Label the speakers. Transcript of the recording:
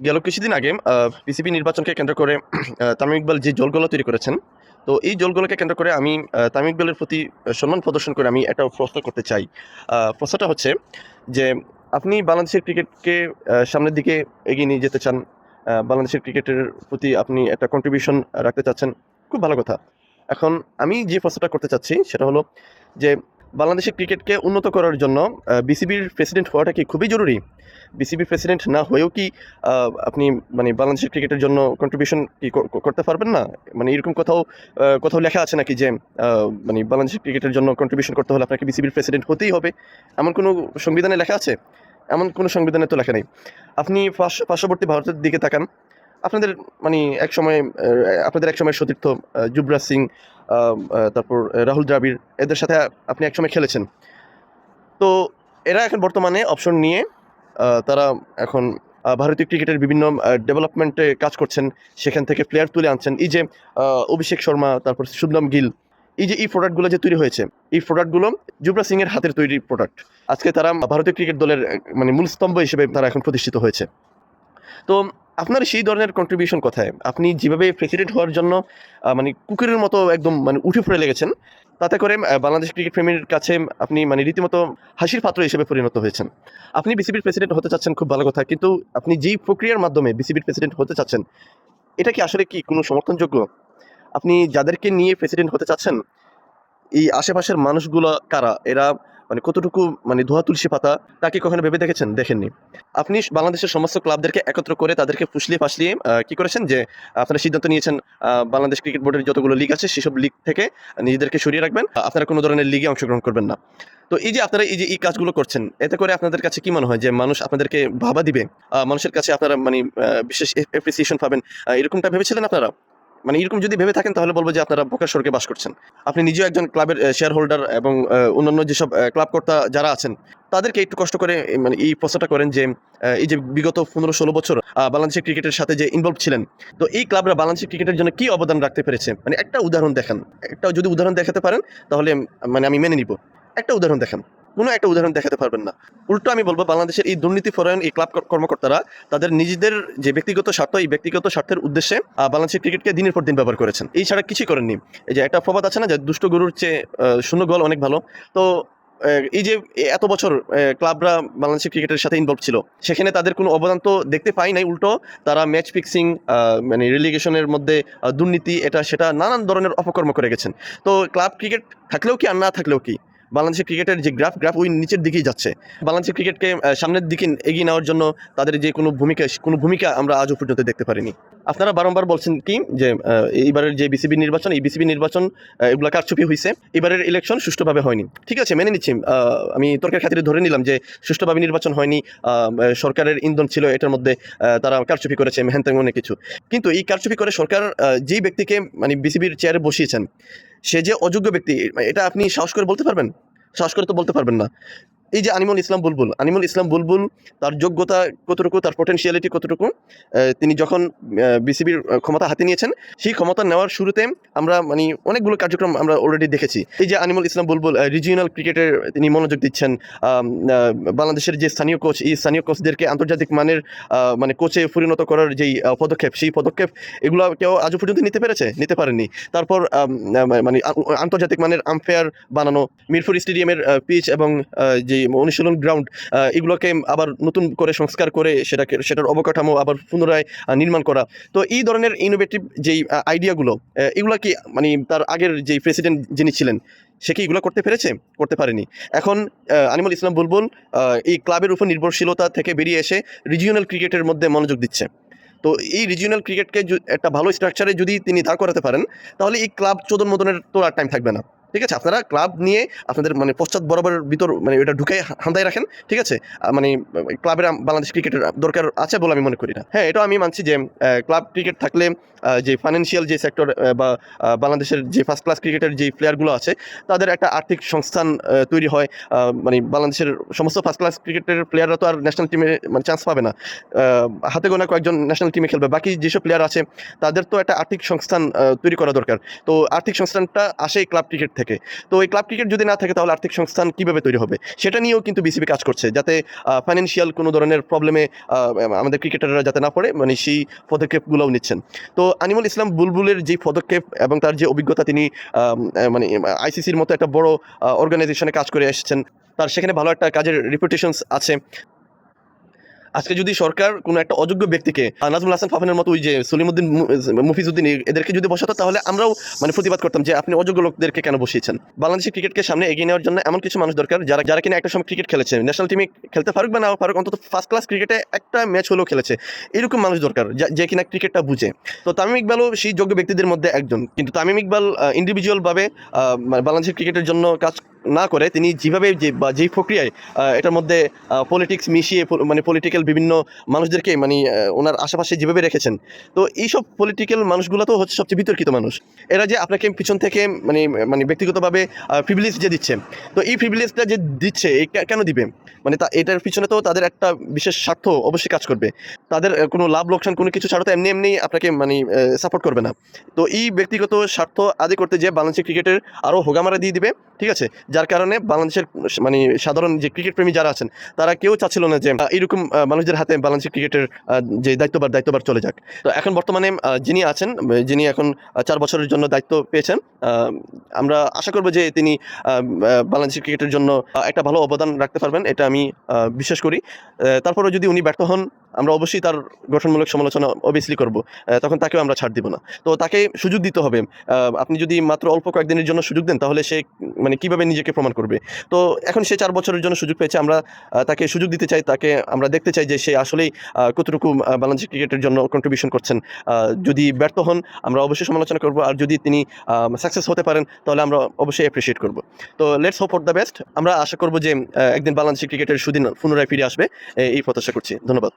Speaker 1: গেল কিছুদিন আগে পিসিবি নির্বাচনকে কেন্দ্র করে তামিম ইকবাল যে জলগুলো তৈরি করেছেন, তো এই জলগুলোকে কেন্দ্র করে আমি তামিম ইকবালের প্রতি সম্মান প্রদর্শন করে আমি একটা প্রশ্ন করতে চাই। প্রশ্নটা হচ্ছে যে, আপনি বাংলাদেশের ক্রিকেটকে সামনের দিকে এগিয়ে নিয়ে যেতে চান বাংলাদেশের ক্রিকেটের প্রতি আপনি একটা কন্ট্রিবিউশন রাখতে চাচ্ছেন, খুব ভালো কথা। এখন আমি যে প্রশ্নটা করতে চাচ্ছি, সেটা হলো যে বাংলাদেশের ক্রিকেটকে উন্নত করার জন্য বিসিবির প্রেসিডেন্ট হওয়াটা কি খুবই জরুরি? বিসিবির প্রেসিডেন্ট না হয়েও কি আপনি মানে বাংলাদেশের ক্রিকেটের জন্য কন্ট্রিবিউশন কি করতে পারবেন না? মানে এরকম কোথাও কোথাও লেখা আছে নাকি যে মানে বাংলাদেশের ক্রিকেটের জন্য কন্ট্রিবিউশন করতে হলে আপনাকে বিসিবির প্রেসিডেন্ট হতেই হবে? এমন কোনো সংবিধানে লেখা আছে? এমন কোনো সংবিধানে তো লেখা নেই। আপনি পার্শ্ব- পার্শ্ববর্তী ভারতের দিকে তাকান। আপনাদের মানে এক সময় আপনাদের এক সময় সতীর্থ যুবরাজ সিং তারপর রাহুল দ্রাবিড়, এদের সাথে আপনি একসময় খেলেছেন। তো এরা এখন বর্তমানে অপশন নিয়ে তারা এখন ভারতীয় ক্রিকেটের বিভিন্ন ডেভেলপমেন্টে কাজ করছেন। সেখান থেকে প্লেয়ার তুলে আনছেন। এই যে অভিষেক শর্মা, তারপর শুভনম গিল, এই যে, এই প্রোডাক্টগুলো যে তৈরি হয়েছে, এই প্রোডাক্টগুলো যুবরাজ সিং এর হাতের তৈরি প্রোডাক্ট আজকে তারা ভারতীয় ক্রিকেট দলের মানে মূল স্তম্ভ হিসেবে তারা এখন প্রতিষ্ঠিত হয়েছে। তো আপনার সেই ধরনের কন্ট্রিবিউশন কোথায়? আপনি যেভাবে প্রেসিডেন্ট হওয়ার জন্য মানে কুকুরের মতো একদম মানে উঠে পড়ে লেগেছেন, তাতে করে বাংলাদেশ ক্রিকেট প্রেমীর কাছে আপনি মানে রীতিমতো হাসির পাত্র হিসেবে পরিণত হয়েছেন। আপনি বিসিবির প্রেসিডেন্ট হতে চাচ্ছেন খুব ভালো কথা, কিন্তু আপনি যেই প্রক্রিয়ার মাধ্যমে বিসিবির প্রেসিডেন্ট হতে চাচ্ছেন, এটা কি আসলে কি কোনো সমর্থনযোগ্য? আপনি যাদেরকে নিয়ে প্রেসিডেন্ট হতে চাচ্ছেন, এই আশেপাশের মানুষগুলো কারা? এরা মানে কতটুকু মানে ধোয়া তুলসী পাতা, তাকে কখনো ভেবে দেখেছেন? দেখেননি। আপনি বাংলাদেশের সমস্ত ক্লাবদেরকে একত্র করে তাদেরকে ফুসলিয়ে ফাসলিয়ে কি করেছেন? যে আপনারা সিদ্ধান্ত নিয়েছেন বাংলাদেশ ক্রিকেট বোর্ডের যতগুলো লিগ আছে, সেসব লিগ থেকে নিজেদেরকে সরিয়ে রাখবেন। আপনারা কোনো ধরনের লিগে অংশগ্রহণ করবেন না। তো এই যে আপনারা এই যে এই কাজগুলো করছেন, এতে করে আপনাদের কাছে কি মনে হয় যে মানুষ আপনাদেরকে ভাবা দিবে? মানুষের কাছে আপনারা মানে বিশেষ এপ্রিসিয়েশন পাবেন? এরকমটা ভেবেছিলেন আপনারা? মানে এরকম যদি ভেবে থাকেন, তাহলে বলব যে আপনারা বোকার স্বর্গে বাস করছেন। আপনি নিজেও একজন ক্লাবের শেয়ার হোল্ডার এবং অন্যান্য যেসব ক্লাব কর্তা যারা আছেন, তাদেরকে একটু কষ্ট করে মানে এই প্রশ্নটা করেন যে এই যে বিগত পনেরো ষোলো বছর বাংলাদেশের ক্রিকেটের সাথে যে ইনভলভ ছিলেন, তো এই ক্লাবরা বাংলাদেশের ক্রিকেটের জন্য কি অবদান রাখতে পেরেছে? মানে একটা উদাহরণ দেখান। একটা যদি উদাহরণ দেখাতে পারেন, তাহলে মানে আমি মেনে নিব। একটা উদাহরণ দেখান। কোনো একটা উদাহরণ দেখাতে পারবেন না। উল্টো আমি বলব, বাংলাদেশের এই দুর্নীতি পরায়ণ এই ক্লাব কর্মকর্তারা তাদের নিজেদের যে ব্যক্তিগত স্বার্থ, এই ব্যক্তিগত স্বার্থের উদ্দেশ্যে বাংলাদেশের ক্রিকেটকে দিনের পর দিন ব্যবহার করেছেন। এই ছাড়া কিছুই করেননি। এই যে একটা প্রবাদ আছে না, যে দুষ্ট গরুর চেয়ে শূন্য গোল অনেক ভালো। তো এই যে এত বছর ক্লাবরা বাংলাদেশের ক্রিকেটের সাথে ইনভলভ ছিল, সেখানে তাদের কোনো অবদান তো দেখতে পাই নাই, উল্টো তারা ম্যাচ ফিক্সিং মানে রিলিগেশনের মধ্যে দুর্নীতি, এটা, সেটা নানান ধরনের অপকর্ম করে গেছেন। তো, ক্লাব ক্রিকেট থাকলেও কি, আর না থাকলেও কি? বাংলাদেশের ক্রিকেটের যে গ্রাফ গ্রাফ ওই নিচের দিকেই যাচ্ছে। বাংলাদেশের ক্রিকেটকে সামনের দিকে এগিয়ে নেওয়ার জন্য তাদের যে কোনো ভূমিকা কোনো ভূমিকা আমরা আজও পর্যন্ত দেখতে পারিনি। আপনারা বারংবার বলছেন কি যে এইবারের যে বিসিবি নির্বাচন, এই বিসিবি নির্বাচন এগুলা কারচুপি হয়েছে এবারের ইলেকশন সুষ্ঠুভাবে হয়নি। ঠিক আছে, মেনে নিচ্ছি। আমি তর্কের খাতিরে ধরে নিলাম যে সুষ্ঠুভাবে নির্বাচন হয়নি। সরকারের ইন্ধন ছিল এটার মধ্যে তারা কারচুপি করেছে হ্যান অনেক কিছু। কিন্তু এই কারচুপি করে সরকার যেই ব্যক্তিকে মানে বিসিবির চেয়ারে বসিয়েছেন সে যে অযোগ্য ব্যক্তি, এটা আপনি সাহস করে বলতে পারবেন? সাহস করে তো বলতে পারবেন না। এই যে আনিমুল ইসলাম বুলবুল, আনিমুল ইসলাম বুলবুল তার যোগ্যতা কতটুকু, তার পটেনশিয়ালিটি কতটুকু তিনি যখন বিসিবির ক্ষমতা হাতে নিয়েছেন, সেই ক্ষমতা নেওয়ার শুরুতে আমরা মানে অনেকগুলো কার্যক্রম আমরা অলরেডি দেখেছি। এই যে আনিমুল ইসলাম বুলবুল রিজিওনাল ক্রিকেটের তিনি মনোযোগ দিচ্ছেন বাংলাদেশের যে স্থানীয় কোচ এই স্থানীয় কোচদেরকে আন্তর্জাতিক মানের মানে কোচে পরিণত করার যেই পদক্ষেপ, সেই পদক্ষেপ এগুলো কেউ আজও পর্যন্ত নিতে পেরেছে? নিতে পারেনি তারপর মানে আন্তর্জাতিক মানের আম্পায়ার বানানো, মিরপুর স্টেডিয়ামের পিচ এবং যে অনুশীলন গ্রাউন্ড এগুলোকে আবার নতুন করে সংস্কার করে সেটাকে, সেটার অবকাঠামো আবার পুনরায় নির্মাণ করা। তো এই ধরনের ইনোভেটিভ যেই আইডিয়াগুলো এগুলো কি মানে তার আগের যেই প্রেসিডেন্ট যিনি ছিলেন, সে কি এগুলো করতে পেরেছে? করতে পারেনি। এখন আনিমুল ইসলাম বুলবুল এই ক্লাবের উপর নির্ভরশীলতা থেকে বেরিয়ে এসে রিজিওনাল ক্রিকেটের মধ্যে মনোযোগ দিচ্ছে। তো এই রিজিওনাল ক্রিকেটকে একটা ভালো স্ট্রাকচারে যদি তিনি দাঁড় করাতে পারেন, তাহলে এই ক্লাব চোদন মদনের তো আর টাইম থাকবে না। ঠিক আছে? আপনারা ক্লাব নিয়ে আপনাদের মানে পশ্চাৎ বরাবর ভিতর মানে এটা ঢুকে হান্দায় রাখেন, ঠিক আছে? মানে ক্লাবের বাংলাদেশ ক্রিকেটের দরকার আছে বলে আমি মনে করি না। হ্যাঁ এটাও আমি মানছি যে ক্লাব ক্রিকেট থাকলে যে ফাইন্যান্সিয়াল যে সেক্টর বা বাংলাদেশের যে ফার্স্ট ক্লাস ক্রিকেটের যে প্লেয়ারগুলো আছে, তাদের একটা আর্থিক সংস্থান তৈরি হয় মানে বাংলাদেশের সমস্ত ফার্স্ট ক্লাস ক্রিকেটের প্লেয়াররা তো আর ন্যাশনাল টিমে মানে চান্স পাবে না। হাতে গোনা কয়েকজন ন্যাশনাল টিমে খেলবে। বাকি যেসব প্লেয়ার আছে, তাদের তো একটা আর্থিক সংস্থান তৈরি করা দরকার। তো আর্থিক সংস্থানটা আসে ক্লাব ক্রিকেট থেকে। থেকে। তো এই ক্লাব ক্রিকেট যদি না থাকে, তাহলে আর্থিক সংস্থান কীভাবে তৈরি হবে? সেটা নিয়েও কিন্তু বিসিবি কাজ করছে, যাতে ফাইন্যান্সিয়াল কোনো ধরনের প্রবলেমে আমাদের ক্রিকেটাররা যাতে না পড়ে মানে সেই পদক্ষেপগুলোও নিচ্ছেন। তো আনিমুল ইসলাম বুলবুলের যে পদক্ষেপ এবং তার যে অভিজ্ঞতা তিনি মানে আইসিসির মতো একটা বড় অর্গানাইজেশনে কাজ করে এসেছেন, তার সেখানে ভালো একটা কাজের রিপুটেশনস আছে। আজকে যদি সরকার কোনো একটা অযোগ্য ব্যক্তিকে নাজমুল হাসান ফাফানের মতো ওই যে সলিমুদ্দিন মুফিজুদ্দিন এদেরকে যদি বসাতো, তাহলে আমরাও মানে প্রতিবাদ করতাম যে আপনি অযোগ্য লোকদেরকে কেন বসিয়েছেন? বাংলাদেশের ক্রিকেটকে সামনে এগিয়ে নেওয়ার জন্য এমন কিছু মানুষ দরকার, যারা যারা কিনা একটা সময় ক্রিকেট খেলেছে। ন্যাশনাল টিমে খেলতে পারুক বা না পারুক, অন্তত ফার্স্ট ক্লাস ক্রিকেটে একটা ম্যাচ হলেও খেলেছে। এরকম মানুষ দরকার, যে কিনা ক্রিকেটটা বুঝে। তো তামিম ইকবালও সেই যোগ্য ব্যক্তিদের মধ্যে একজন। কিন্তু তামিম ইকবাল ইন্ডিভিজুয়ালভাবে বাংলাদেশের ক্রিকেটের জন্য কাজ না করে তিনি যেভাবে যে বা যেই প্রক্রিয়ায় এটার মধ্যে পলিটিক্স মিশিয়ে মানে পলিটিক্যাল বিভিন্ন মানুষদেরকে মানে ওনার আশেপাশে যেভাবে রেখেছেন। তো এইসব পলিটিক্যাল মানুষগুলো তো হচ্ছে সবচেয়ে বিতর্কিত মানুষ। এরা যে আপনাকে পিছন থেকে মানে মানে ব্যক্তিগতভাবে প্রিভিলেজ যে দিচ্ছে, তো এই প্রিভিলেজটা যে দিচ্ছে এই কেন দিবে? মানে তা, এটার পিছনে তো তাদের একটা বিশেষ স্বার্থ অবশ্যই কাজ করবে। তাদের কোনো লাভ, লোকসান, কোনো কিছু ছাড়া তো এমনি এমনি আপনাকে মানে সাপোর্ট করবে না। তো এই ব্যক্তিগত স্বার্থ আদি করতে যে বাংলাদেশের ক্রিকেটের আরও হোগামারা দিয়ে দিবে, ঠিক আছে? যার কারণে বাংলাদেশের মানে সাধারণ যে ক্রিকেট প্রেমী যারা আছেন, তারা কেউ চাচ্ছিল না যে এরকম মানুষদের হাতে বাংলাদেশের ক্রিকেটের যে দায়িত্ববার দায়িত্ববার চলে যাক। তো এখন বর্তমানে যিনি আছেন, যিনি এখন চার বছরের জন্য দায়িত্ব পেয়েছেন আমরা আশা করব যে তিনি বাংলাদেশের ক্রিকেটের জন্য একটা ভালো অবদান রাখতে পারবেন এটা আমি বিশ্বাস করি। আহ, তারপরেও যদি উনি ব্যর্থ হন আমরা অবশ্যই তার গঠনমূলক সমালোচনা অবভিয়াসলি করব তখন তাকেও আমরা ছাড় দিব না। তো তাকে সুযোগ দিতে হবে আপনি যদি মাত্র অল্প কয়েকদিনের জন্য সুযোগ দেন তাহলে সে মানে কীভাবে নিজেকে প্রমাণ করবে? তো এখন সে চার বছরের জন্য সুযোগ পেয়েছে আমরা তাকে সুযোগ দিতে চাই তাকে আমরা দেখতে চাই যে সে আসলেই কতটুকু বাংলাদেশ ক্রিকেটের জন্য কন্ট্রিবিউশন করছেন। যদি ব্যর্থ হন আমরা অবশ্যই সমালোচনা করব আর যদি তিনি সাকসেস হতে পারেন, তাহলে আমরা অবশ্যই অ্যাপ্রিসিয়েট করব। তো let's hope for the best আমরা আশা করব যে একদিন বাংলাদেশি ক্রিকেটের সুদিন পুনরায় ফিরে আসবে। এই প্রত্যাশা করছি। ধন্যবাদ।